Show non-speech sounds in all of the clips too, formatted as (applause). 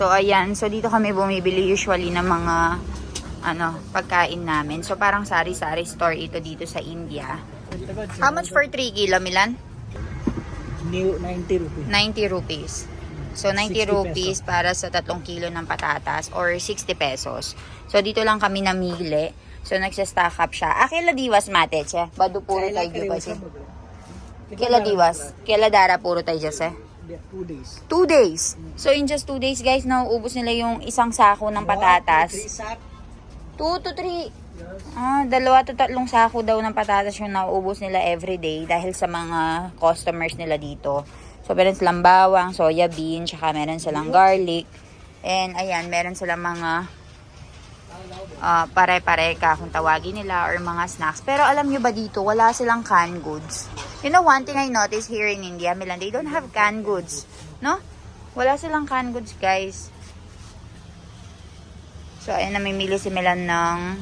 So, ayan. So, dito kami bumibili usually ng mga ano, pagkain namin. So, parang sari-sari store ito dito sa India. How much for 3 kilo, Milan? New 90 rupees. 90 rupees. So, 90 60 rupees para sa 3 kilo ng patatas or 60 pesos. So, dito lang kami namili. So, nagsa-stack up siya. Akila diwas mate, che. Badu puro tayo kasi. Kila diwas. Kila dara puro tayo eh. Two days. Two days. So, in just two days, guys, nauubos nila yung isang sako ng Three patatas. sack. Two to three. Ah, dalawa to tatlong sako daw ng patatas yung nauubos nila everyday dahil sa mga customers nila dito. So, meron silang bawang, soya bean, tsaka meron silang garlic. And, ayan, meron silang mga ah, pare-pare ka kung tawagin nila or mga snacks. Pero alam nyo ba dito, wala silang canned goods. You know, one thing I noticed here in India, Milan, they don't have canned goods. No? Wala silang canned goods, guys. So, ayun, namimili si Milan ng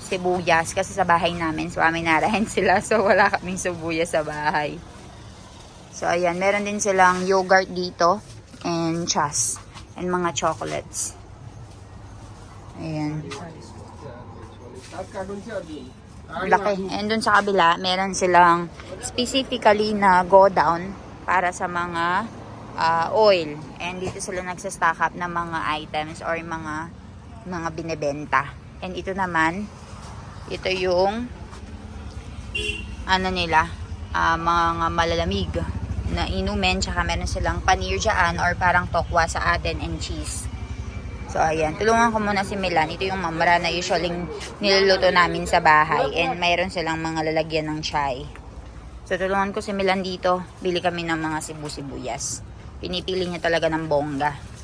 sibuyas kasi sa bahay namin, so amin narahin (laughs) sila. So, wala kaming sibuyas sa bahay. So, ayan, meron din silang yogurt dito and chas and mga chocolates. Ayan. Laki. And dun sa kabila, meron silang specifically na go down para sa mga ah, oil. And dito sila nagsa-stock up ng mga items or mga mga binebenta. And ito naman, ito yung ano nila, ah, mga malalamig na inumin. Tsaka meron silang panir dyan or parang tokwa sa atin and cheese. So, ayan. Tulungan ko muna si Milan. Ito yung mamara na usually niluluto namin sa bahay. And mayroon silang mga lalagyan ng chai. So, tulungan ko si Milan dito. Bili kami ng mga sibu-sibuyas. Pinipili niya talaga ng bongga.